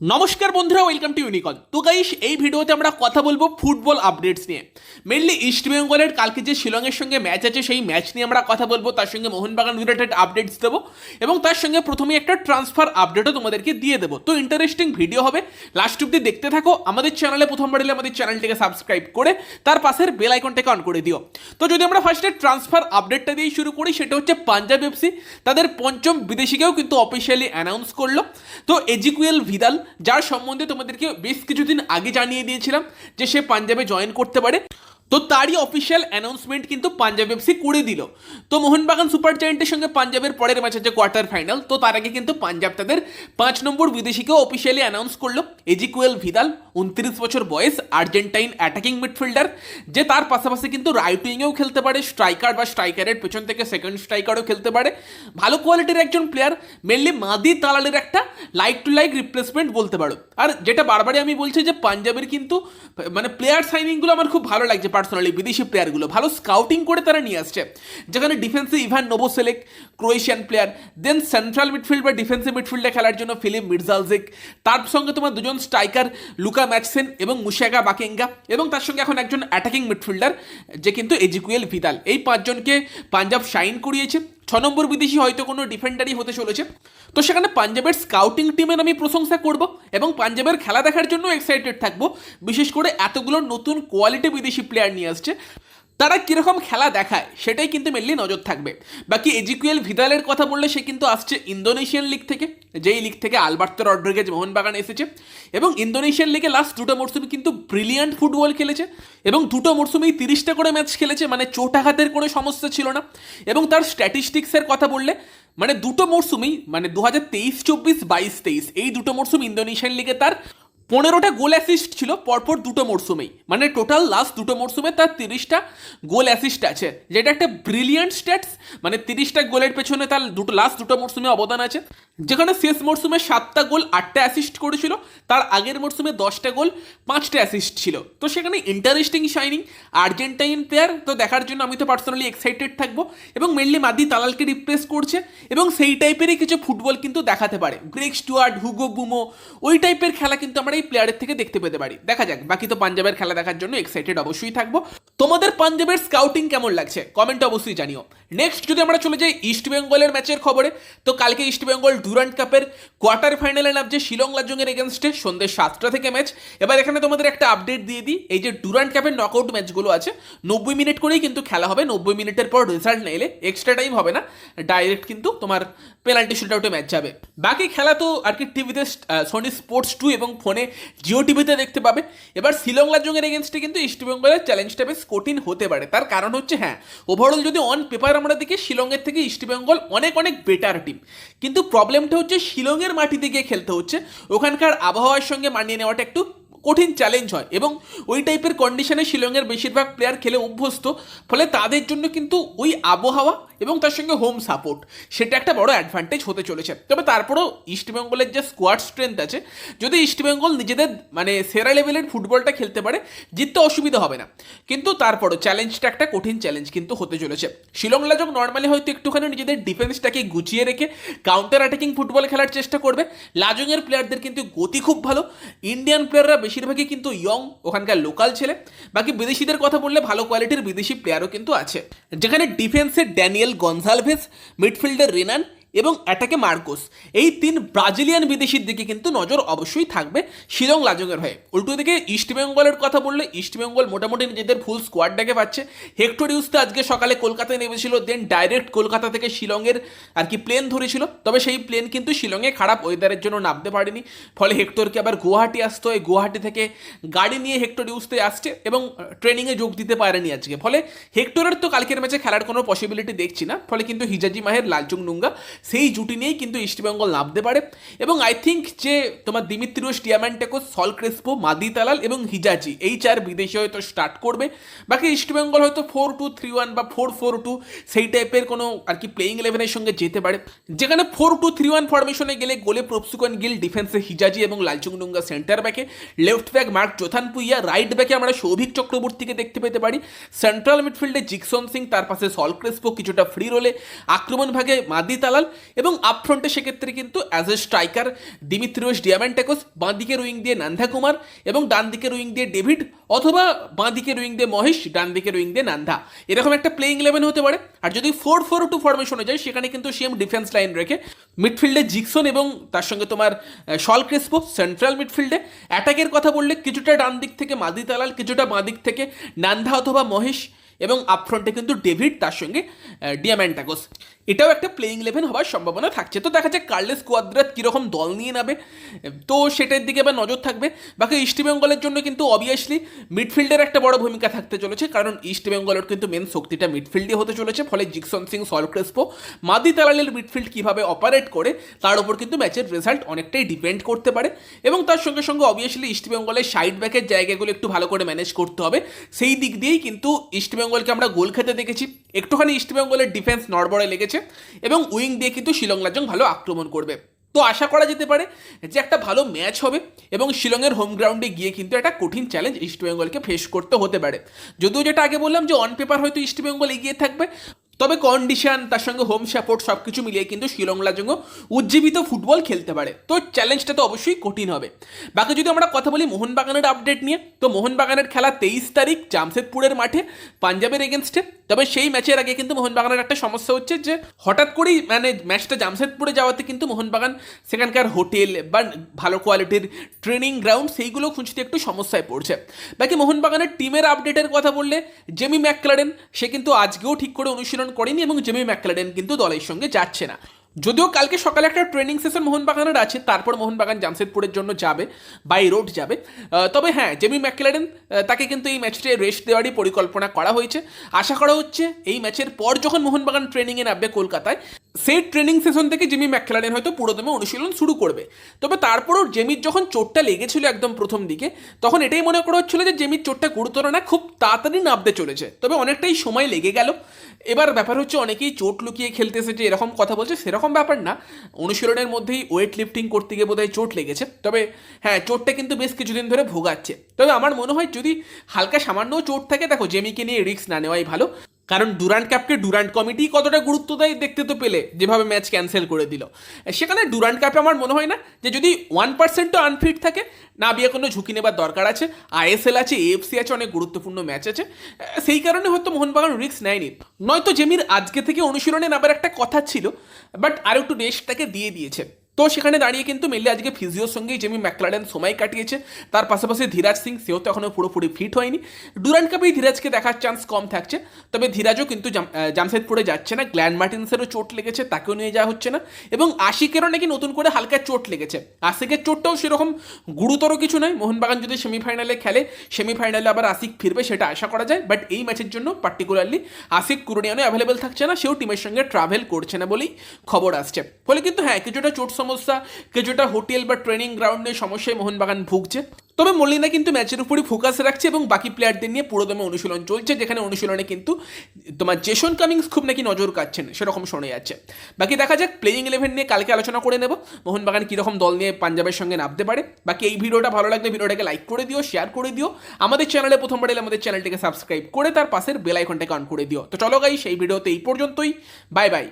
নমস্কার বন্ধুরা welcome to ইউনিকন তো গাইস এই ভিডিওতে আমরা কথা বলব ফুটবল আপডেটস নিয়ে। মেনলি ইস্ট বেঙ্গলের কালকে যে শিলংয়ের সঙ্গে ম্যাচ আছে, সেই ম্যাচ নিয়ে আমরা কথা বলব। তার সঙ্গে মোহনবাগান রিলেটেড আপডেটস দেবো এবং তার সঙ্গে প্রথমে একটা ট্রান্সফার আপডেটও তোমাদেরকে দিয়ে দেবো। তো ইন্টারেস্টিং ভিডিও হবে। লাস্ট অব্দি দেখতে থাকো। আমাদের চ্যানেলে প্রথমবার এলে আমাদের চ্যানেলটিকে সাবস্ক্রাইব করে, তার পাশের বেল আইকনটাকে অন করে দিও। তো যদি আমরা ফার্স্টে ট্রান্সফার আপডেটটা দিয়ে শুরু করি, সেটা হচ্ছে পাঞ্জাব এফসি তাদের পঞ্চম বিদেশিকেও কিন্তু অফিসিয়ালি অ্যানাউন্স করল। তো এজিকুয়েল ভিদাল যার সম্বন্ধে তোমাদেরকে বেশ কিছুদিন আগে জানিয়ে দিয়েছিলাম যে সে পাঞ্জাবে জয়েন করতে পারে। তো তারই অফিসিয়াল অ্যানাউন্সমেন্ট কিন্তু পাঞ্জাব এফসি করে দিল। তো মোহনবাগান সুপার জায়েন্টের সঙ্গে পাঞ্জাবের পরের ম্যাচ আছে কোয়ার্টার ফাইনাল তো তার আগে কিন্তু পাঞ্জাব তাদের পাঁচ নম্বর বিদেশিকেও অফিসিয়ালি অ্যানাউন্স করল। এজিকুয়েল ভিদাল, উনত্রিশ বছর বয়স, আর্জেন্টাইন অ্যাটাকিং মিডফিল্ডার যে তার পাশাপাশি কিন্তু রাইট উইংয়েও খেলতে পারে। স্ট্রাইকার বা স্ট্রাইকারের পেছন থেকে সেকেন্ড স্ট্রাইকারও খেলতে পারে। ভালো কোয়ালিটির একজন প্লেয়ার মেনলি মাদি তালালের একটা লাইক টু লাইক রিপ্লেসমেন্ট বলতে পারো। আর যেটা বারবারই আমি বলছি যে পাঞ্জাবের কিন্তু মানে প্লেয়ার সাইনিংগুলো আমার খুব ভালো লাগছে। পার্সোনালি বিদেশি প্লেয়ারগুলো ভালো স্কাউটিং করে তারা নিয়ে আসছে। যেখানে ডিফেন্সে Ivan Novoselec Croatian player then central midfield বা ডিফেন্সিভ মিডফিল্ডে খেলার জন্য ফিলিপ মির্জালজেক। তার সঙ্গে তোমার দুজন স্ট্রাইকার লুকা ম্যাচসেন এবং মুশাগা বাকেঙ্গা এবং তার সঙ্গে এখন একজন অ্যাটাকিং মিডফিল্ডার যে কিন্তু এজিকুয়েল ভিদাল। এই পাঁচজনকে পাঞ্জাব শাইন করিয়েছে। ছ নম্বর বিদেশি হয়তো কোনো ডিফেন্ডারই হতে চলেছে। তো সেখানে পাঞ্জাবের স্কাউটিং টিমের আমি প্রশংসা করব এবং পাঞ্জাবের খেলা দেখার জন্য এক্সাইটেড থাকব। বিশেষ করে এতগুলো নতুন কোয়ালিটি বিদেশি প্লেয়ার নিয়ে আসছে। তারা কীরকম খেলা দেখায়, সেটাই কিন্তু মেনলি নজর থাকবে। বাকি এজিকুয়েল ভিদালের কথা বললে সে কিন্তু আসছে ইন্দোনেশিয়ান লিগ থেকে, যেই লিগ থেকে আলবার্তো রড্রিগেজ মোহনবাগান এসেছে। এবং ইন্দোনেশিয়ান লিগে লাস্ট দুটো মরশুমে কিন্তু ব্রিলিয়ান্ট ফুটবল খেলেছে এবং দুটো মরশুমেই তিরিশটা করে ম্যাচ খেলেছে মানে চোট আঘাতের কোনো সমস্যা ছিল না। এবং তার স্ট্যাটিস্টিক্সের কথা বললে মানে দুটো মরশুমেই মানে দু হাজার তেইশ, চব্বিশ, বাইশ, তেইশ, এই দুটো মরশুম ইন্দোনেশিয়ান লিগে তার পনেরোটা গোল অ্যাসিস্ট ছিল, পরপর দুটো মরশুমেই মানে টোটাল লাস্ট দুটো মরশুমে তার তিরিশটা গোল অ্যাসিস্ট আছে। যেটা একটা ব্রিলিয়ান্ট স্ট্যাটস মানে তিরিশটা গোলের পেছনে তার দুটো লাস্ট দুটো মরশুমে অবদান আছে। যেখানে শেষ মরশুমে সাতটা গোল, আটটা অ্যাসিস্ট করেছিল, তার আগের মরশুমে দশটা গোল, পাঁচটা অ্যাসিস্ট ছিল। তো সেখানে ইন্টারেস্টিং শাইনিং আর্জেন্টাইন প্লেয়ার তো দেখার জন্য আমি তো পার্সোনালি এক্সাইটেড থাকব। এবং মেনলি মাদি তালালকে রিপ্লেস করছে, এবং সেই টাইপেরই কিছু ফুটবল কিন্তু দেখাতে পারে। গ্রেক স্টুয়ার্ড হুগো বুমো, ওই টাইপের খেলা কিন্তু আমরা এই প্লেয়ারের থেকে দেখতে পেতে পারি। দেখা যাক, বাকি তো পাঞ্জাবের খেলা দেখার জন্য এক্সাইটেড অবশ্যই থাকব। তোমাদের পাঞ্জাবের স্কাউটিং কেমন লাগছে? কমেন্ট অবশ্যই জানিও। নেক্সট যদি আমরা চলে যাই ইস্ট বেঙ্গলের ম্যাচের খবরে, তো কালকে ইস্ট বেঙ্গল ডুরান্ট কাপের কোয়ার্টার ফাইনালে নামছে শিলং লাজংয়ের এগেনস্টে সন্ধ্যে সাতটা থেকে ম্যাচ এবার এখানে তোমাদের একটা আপডেট দিয়ে দিই। এই যে ডুরান্ট কাপের নকআউট ম্যাচগুলো আছে, নব্বই মিনিট করেই কিন্তু খেলা হবে। নব্বই মিনিটের পর রেজাল্ট না এলে এক্সট্রা টাইম হবে না। ডাইরেক্ট কিন্তু তোমার পেনাল্টি শুট আউটে ম্যাচ যাবে। বাকি খেলা তো আর কি টিভিতে সোনি স্পোর্টস টু এবং ফোনে জিও টিভিতে দেখতে পাবে। এবার শিলং লাজংয়ের এগেনস্টে কিন্তু ইস্ট বেঙ্গলের চ্যালেঞ্জটা বেশ কঠিন হতে পারে। তার কারণ হচ্ছে হ্যাঁ ওভারঅল যদি অন পেপার আমরা দেখি, শিলংয়ের থেকে ইস্ট বেঙ্গল অনেক অনেক বেটার টিম কিন্তু প্রবলেমটা হচ্ছে, শিলংয়ের মাটিতে গিয়ে খেলতে হচ্ছে। ওখানকার আবহাওয়ার সঙ্গে মানিয়ে নেওয়াটা একটু কঠিন চ্যালেঞ্জ হয়। এবং ওই টাইপের কন্ডিশনে শিলংয়ের বেশিরভাগ প্লেয়ার খেলে অভ্যস্ত। ফলে তাদের জন্য কিন্তু ওই আবহাওয়া এবং তার সঙ্গে হোম সাপোর্ট সেটা একটা বড় অ্যাডভান্টেজ হতে চলেছে। তবে তারপরেও ইস্টবেঙ্গলের যে স্কোয়াড স্ট্রেংথ আছে, যদি ইস্টবেঙ্গল নিজেদের মানে সেরা লেভেলের ফুটবলটা খেলতে পারে, জিততে অসুবিধা হবে না। কিন্তু তারপরও চ্যালেঞ্জটা একটা কঠিন চ্যালেঞ্জ কিন্তু হতে চলেছে। শিলং লাজক নর্মালি হয়তো একটুখানি নিজেদের ডিফেন্সটাকে গুছিয়ে রেখে কাউন্টার অ্যাটাকিং ফুটবল খেলার চেষ্টা করবে। লাজংয়ের প্লেয়ারদের কিন্তু গতি খুব ভালো। ইন্ডিয়ান প্লেয়াররা বেশিরভাগই কিন্তু ইয়ং ওখানকার লোকাল ছেলে। বাকি বিদেশিদের কথা বললে ভালো কোয়ালিটির বিদেশি প্লেয়ারও কিন্তু আছে। যেখানে ডিফেন্সে ড্যানিয়েল গনসালভেস মিডফিল্ডার রেনান এবং অ্যাটাকে মার্কোস। এই তিন ব্রাজিলিয়ান বিদেশির দিকে কিন্তু নজর অবশ্যই থাকবে শিলং লাজংয়ের হয়ে। উল্টো দিকে ইস্টবেঙ্গলের কথা বললে ইস্টবেঙ্গল মোটামুটি নিজেদের ফুল স্কোয়াডটাকে পাচ্ছে। হেক্টর ইউসতে আজকে সকালে কলকাতায় নেমেছিল দেন ডাইরেক্ট কলকাতা থেকে শিলংয়ের আর কি প্লেন ধরেছিল। তবে সেই প্লেন কিন্তু শিলংয়ে খারাপ ওয়েদারের জন্য নামতে পারেনি। ফলে হেক্টরকে আবার গুয়াহাটি আসতে হয়। গুয়াহাটি থেকে গাড়ি নিয়ে হেক্টর ইউসতে আসছে এবং ট্রেনিংয়ে যোগ দিতে পারেনি আজকে। ফলে হেক্টরের তো কালকের ম্যাচে খেলার কোনো পসিবিলিটি দেখছি না। ফলে কিন্তু হিজাজি মাহের, লালচুং নুঙ্গা সেই জুটি নিয়েই কিন্তু ইস্টবেঙ্গল নামতে পারে। এবং আই থিঙ্ক যে তোমার Dimitrios Diamantakos Saul Crespo Madih Talal এবং হিজাজি এই চার বিদেশে হয়তো স্টার্ট করবে। বাকি ইস্টবেঙ্গল হয়তো ফোর টু থ্রি ওয়ান বা ফোর ফোর টু সেই টাইপের কোনো আর কি প্লেইং ইলেভেনের সঙ্গে যেতে পারে। যেখানে ফোর টু থ্রি ওয়ান ফরমেশনে গেলে গোলে প্রপসুকন গিল ডিফেন্সে হিজাজি এবং লালচুং ডুঙ্গা সেন্টার ব্যাকে left back Mark Zothanpuia right ব্যাকে আমরা সৌভিক চক্রবর্তীকে দেখতে পেতে পারি। সেন্ট্রাল মিডফিল্ডে জিকসন সিং তার পাশে সল ক্রেসপো কিছুটা ফ্রি রোলে আক্রমণ ভাগে মাদি তালাল এবং আপফ্রন্টে সেক্ষেত্রে কিন্তু as a striker Dimitrios Diamantakos বাঁ দিকের উইং দিয়ে নান্ধা কুমার এবং ডান দিকের উইং দিয়ে ডেভিড অথবা বাঁ দিকের উইং দিয়ে মহেশ ডান দিকের উইং দিয়ে নান্ধা এরকম একটা প্লেইং ইলেভেন হতে পারে। আর যদি ফোর ফোর টু ফরমেশনে যায়, সেখানে কিন্তু সেম ডিফেন্স লাইন রেখে মিডফিল্ডে জিকসন এবং তার সঙ্গে তোমার শল ক্রেসপো সেন্ট্রাল মিডফিল্ডে অ্যাটাকের কথা বললে কিছুটা ডান দিক থেকে মাদি তালাল, কিছুটা বাঁ দিক থেকে নান্ধা অথবা মহেশ এবং আপফ্রন্টে কিন্তু ডেভিড তার সঙ্গে ডিয়াম্যান্টাগোস এটাও একটা প্লেইং ইলেভেন হওয়ার সম্ভাবনা থাকছে। তো দেখা যাক কার্লেস কোয়াদ্রাত কীরকম দল নিয়ে নেবে তো সেটার দিকে এবার নজর থাকবে। বাকি ইস্টবেঙ্গলের জন্য কিন্তু অবভিয়াসলি মিডফিল্ডের একটা বড় ভূমিকা থাকতে চলেছে। কারণ ইস্টবেঙ্গলের কিন্তু মেন শক্তিটা মিডফিল্ডে হতে চলেছে। ফলে জিকসন সিং সল ক্রেসপো মাদি তালালের মিডফিল্ড কীভাবে অপারেট করে, তার উপর কিন্তু ম্যাচের রেজাল্ট অনেকটাই ডিপেন্ড করতে পারে। এবং তার সঙ্গে সঙ্গে অবভিয়াসলি ইস্টবেঙ্গলের সাইড ব্যাকের জায়গাগুলো একটু ভালো করে ম্যানেজ করতে হবে। সেই দিক দিয়েই কিন্তু ইস্টবেঙ্গলকে আমরা গোল খেতে দেখেছি। একটুখানি ইস্টবেঙ্গলের ডিফেন্স নড়বড়ে লেগেছে এবং উইং দিয়ে কিন্তু শিলং লাজং ভালো আক্রমণ করবে। তো আশা করা যেতে পারে যে একটা ভালো ম্যাচ হবে এবং শিলংয়ের হোম গ্রাউন্ডে গিয়ে কিন্তু একটা কঠিন চ্যালেঞ্জ ইস্টবেঙ্গলকে ফেস করতে হতে পারে। যদিও যেটা আগে বললাম যে অন পেপার হয়তো ইস্টবেঙ্গল এগিয়ে থাকবে তবে কন্ডিশন তার সঙ্গে হোম সাপোর্ট সব কিছু মিলিয়ে কিন্তু শিলং, লাজংও উজ্জীবিত ফুটবল খেলতে পারে। তো চ্যালেঞ্জটা তো অবশ্যই কঠিন হবে। বাকি যদি আমরা কথা বলি মোহনবাগানের আপডেট নিয়ে, তো মোহনবাগানের খেলা তেইশ তারিখ জামশেদপুরের মাঠে, পাঞ্জাবের এগেনস্টে তবে সেই ম্যাচের আগে কিন্তু মোহনবাগানের একটা সমস্যা হচ্ছে যে, হঠাৎ করেই মানে ম্যাচটা জামশেদপুরে যাওয়াতে কিন্তু মোহনবাগান সেখানকার হোটেল বা ভালো কোয়ালিটির ট্রেনিং গ্রাউন্ড সেইগুলো খুঁজতে একটু সমস্যায় পড়ছে। বাকি মোহনবাগানের টিমের আপডেটের কথা বললে, জেমি ম্যাকক্লারেন সে কিন্তু আজকেও ঠিক করে অনুশীলন করেনি এবং জেমি ম্যাকক্লারেন কিন্তু দলের সঙ্গে যাচ্ছে না। যদিও কালকে সকালে একটা ট্রেনিং সেশন মোহনবাগানের আছে, তারপর মোহনবাগান জামশেদপুরের জন্য যাবে, বাই রোড যাবে। তবে হ্যাঁ জেমি ম্যাকলারেন তাকে কিন্তু এই ম্যাচটি রেস্ট দেওয়ারই পরিকল্পনা করা হয়েছে। আশা করা হচ্ছে এই ম্যাচের পর যখন মোহনবাগান ট্রেনিংয়ে নামবে কলকাতায় সেই ট্রেনিং সেশন থেকে জেমি ম্যাকলারেন হয়তো পুরোদমে অনুশীলন শুরু করবে। তবে তারপরও জেমির যখন চোটটা লেগেছিল একদম প্রথম দিকে, তখন এটাই মনে করা হচ্ছিল যে জেমির চোটটা গুরুতর না, খুব তাড়াতাড়ি নামতে চলেছে। তবে অনেকটাই সময় লেগে গেল। এবার ব্যাপার হচ্ছে অনেকেই চোট লুকিয়ে খেলতে এসেছে, এরকম কথা বলছে, সেরকম ব্যাপার না। অনুশীলনের মধ্যেই ওয়েট লিফটিং করতে গিয়ে বোধহয় চোট লেগেছে। তবে হ্যাঁ চোটটা কিন্তু বেশ কিছুদিন ধরে ভোগাচ্ছে। তবে আমার মনে হয় যদি হালকা সামান্য চোট থাকে, দেখো জেমিকে নিয়ে রিস্ক না নেওয়াই ভালো। কারণ ডুরান্ট কাপকে ডুরান্ট কমিটি কতটা গুরুত্ব দেয় দেখতে তো পেলে, যেভাবে ম্যাচ ক্যান্সেল করে দিল। সেখানে ডুরান্ট কাপে আমার মনে হয় না যে যদি ওয়ান পার্সেন্টও আনফিট থাকে, না বিয়ে কোনো ঝুঁকি নেবার দরকার আছে আইএসএল আছে এএফসি আছে, অনেক গুরুত্বপূর্ণ ম্যাচ আছে। সেই কারণে হয়তো মোহনবাগান রিস্ক নেয়নি। নয়তো জেমির আজকে থেকে অনুশীলনে নামার একটা কথা ছিল বাট আর একটু রেস্ট তাকে দিয়ে দিয়েছে। তো সেখানে দাঁড়িয়ে কিন্তু মেনলি আজকে ফিজিওর সঙ্গেই জেমি ম্যাকলারেন সময় কাটিয়েছে। তার পাশাপাশি ধীরাজ সিং, সেও তো এখনও পুরোপুরি ফিট হয়নি। ডুরান্ট কাপেই ধীরাজকে দেখার চান্স কম থাকছে, তবে ধীরাজও কিন্তু জামশেদপুরে যাচ্ছে না। গ্ল্যান্ড মার্টিন্সেরও চোট লেগেছে, তাকেও নিয়ে যাওয়া হচ্ছে না। এবং আশিকেরও নাকি নতুন করে হালকা চোট লেগেছে। আশিকের চোটটাও সেরকম গুরুতর কিছু নয়। মোহনবাগান যদি সেমিফাইনালে খেলে সেমিফাইনালে আবার আশিক ফিরবে সেটা আশা করা যায় বাট এই ম্যাচের জন্য পার্টিকুলারলি আশিক কুরুনিয়ানো অ্যাভেলেবেল থাকছে না। সেও টিমের সঙ্গে ট্রাভেল করছে না বলেই খবর আসছে। ফলে কিন্তু হ্যাঁ কিছুটা চোট সমস্যা কিছুটা হোটেল বা ট্রেনিং গ্রাউন্ডে সমস্যায় মোহনবাগান ভুগছে। তবে মল্লিনা কিন্তু ম্যাচের উপরই ফোকাস রাখছে এবং বাকি প্লেয়ারদের নিয়ে পুরোদমে অনুশীলন চলছে, যেখানে অনুশীলনে কিন্তু তোমার জেসন কামিংস খুব নাকি নজর কাটছেন সেরকম শোনা যাচ্ছে। বাকি দেখা যাক প্লেইং ইলেভেন নিয়ে কালকে আলোচনা করে নেব। মোহনবাগান কীরকম দল নিয়ে পাঞ্জাবের সঙ্গে নামতে পারে। বাকি এই ভিডিওটা ভালো লাগলে ভিডিওটাকে লাইক করে দিও শেয়ার করে দিও। আমাদের চ্যানেলে প্রথমবার এলে আমাদের চ্যানেলটিকে সাবস্ক্রাইব করে তার পাশের বেল আইকনটাকে অন করে দিও। তো চলো গাই সেই ভিডিওতে এই পর্যন্তই। Bye bye